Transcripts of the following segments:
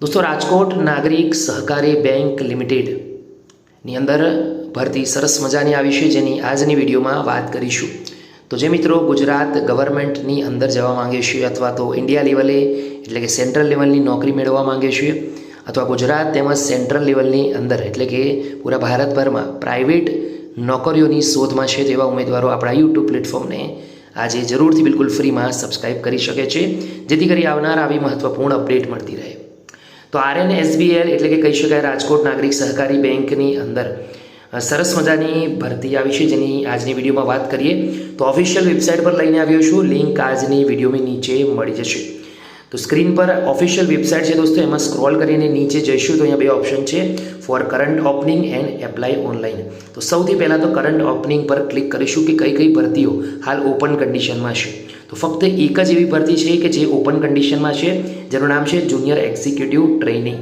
દોસ્તો, રાજકોટ નાગરિક સહકારી બેંક લિમિટેડની અંદર ભરતી સરસ મજાની આવી છે, જેની આજની વિડીયોમાં વાત કરીશું. તો જે મિત્રો ગુજરાત ગવર્મેન્ટની અંદર જવા માંગે છે, અથવા તો ઇન્ડિયા લેવલે, એટલે કે સેન્ટ્રલ લેવલની નોકરી મેળવવા માંગે છે, અથવા ગુજરાત તેમજ સેન્ટ્રલ લેવલની અંદર, એટલે કે પૂરા ભારતભરમાં પ્રાઇવેટ નોકરીઓની શોધમાં છે, તેવા ઉમેદવારો આપણા યુટ્યુબ પ્લેટફોર્મને આજે જરૂરથી બિલકુલ ફ્રીમાં સબસ્ક્રાઇબ કરી શકે છે, જેથી કરી આવનાર આવી મહત્ત્વપૂર્ણ અપડેટ મળતી રહે. તો આરએન એસબીએલ એટલે કે કહી શકાય રાજકોટ નાગરિક સહકારી બેંકની અંદર સરસ મજાની ભરતી આવી છે જેની આજની વિડીયોમાં વાત કરીએ, તો ઓફિશિયલ વેબસાઇટ પર લઈને આવ્યો છું. લિંક આજની વિડીયોની નીચે મળી જશે. તો સ્ક્રીન પર ઓફિશિયલ વેબસાઇટ છે દોસ્તો, એમાં સ્ક્રોલ કરીને નીચે જઈશું તો અહીંયા બે ઓપ્શન છે. For current opening and apply online તો સૌથી પહેલાં તો કરંટ ઓપનિંગ પર ક્લિક કરીશું કે કઈ કઈ ભરતીઓ હાલ ઓપન કન્ડિશનમાં છે. તો ફક્ત એક જ એવી ભરતી છે કે જે ઓપન કન્ડિશનમાં છે, જેનું નામ છે જુનિયર એક્ઝિક્યુટિવ ટ્રેનિંગ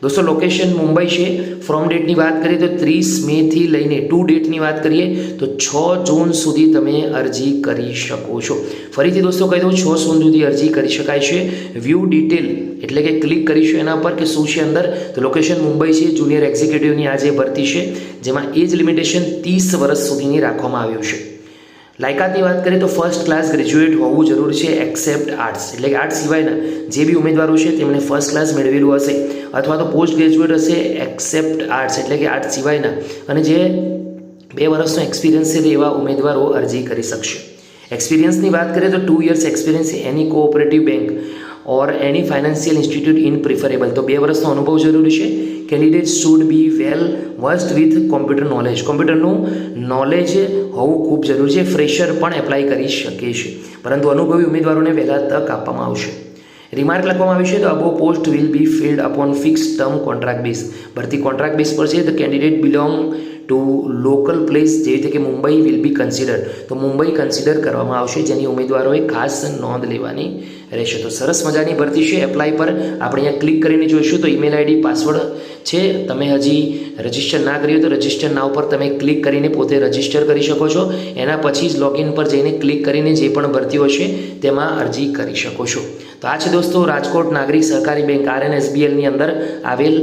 દોસ્તો લોકેશન મુંબઈ છે. ફ્રોમ ડેટની વાત કરીએ તો ત્રીસ મેથી લઈને ટુ ડેટની વાત કરીએ તો છ જૂન સુધી તમે અરજી કરી શકો છો. ફરીથી દોસ્તો, કહી દઉં, છ જૂન સુધી અરજી કરી શકાય છે. વ્યૂ ડિટેલ એટલે કે ક્લિક કરીશું એના પર કે શું છે અંદર? તો લોકેશન મુંબઈ છે જુનિયર એક્ઝિક્યુટિવની આજે ભરતી છે, જેમાં એજ લિમિટેશન ત્રીસ વર્ષ સુધીની રાખવામાં આવ્યું છે લાયકાતની વાત કરીએ તો ફર્સ્ટ ક્લાસ ગ્રેજ્યુએટ હોવું જરૂરી છે એક્સેપ્ટ આર્ટ્સ એટલે કે આર્ટ્સ સિવાયના જે બી ઉમેદવારો છે તેમણે ફર્સ્ટ ક્લાસ મેળવેલું હશે. અથવા તો પોસ્ટ ગ્રેજ્યુએટ હશે એક્સેપ્ટ આર્ટ્સ એટલે કે આર્ટ્સ સિવાયના. અને જે બે વર્ષનો એક્સપિરિયન્સ છે એવા ઉમેદવારો અરજી કરી શકશે. એક્સપિરિયન્સની વાત કરીએ તો two years experience any cooperative bank or any financial institute in preferable તો બે વર્ષનો અનુભવ જરૂરી છે. Candidate should be well versed with computer knowledge કોમ્પ્યુટરનું knowledge હોવું ખૂબ જરૂરી છે. ફ્રેશર પણ એપ્લાય કરી શકે છે. પરંતુ અનુભવી ઉમેદવારોને વહેલા તક આપવામાં આવશે. રિમાર્ક લખવામાં આવ્યું છે તો above post will be filled upon fix term contract base ભરતી કોન્ટ્રાક્ટ બેઝ પર છે. તો candidate belong to local place જેવી રીતે કે મુંબઈ વિલ બી કન્સિડર તો મુંબઈ કન્સિડર કરવામાં આવશે જેની ઉમેદવારોએ ખાસ નોંધ લેવાની રહેશે. તો સરસ મજાની ભરતી છે એપ્લાય પર. આપણે અહીંયા ક્લિક કરીને જોઈશું તો ઈમેલ આઈડી પાસવર્ડ છે. તમે હજી રજિસ્ટર ના કર્યું તો રજિસ્ટર ના ઉપર તમે ક્લિક કરીને પોતે રજિસ્ટર કરી શકો છો. એના પછી જ લોગિન પર જઈને ક્લિક કરીને જે પણ ભરતીઓ છે તેમાં અરજી કરી શકો છો. તો આ છે દોસ્તો રાજકોટ નાગરિક સહકારી બેંક આરએન એસબીએલની અંદર આવેલ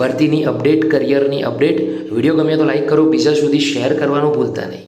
ભરતીની અપડેટ કરિયરની અપડેટ વીડિયો ગમ્યો તો લાઈક કરો બીજા સુધી શેર કરવાનું ભૂલતા નહીં.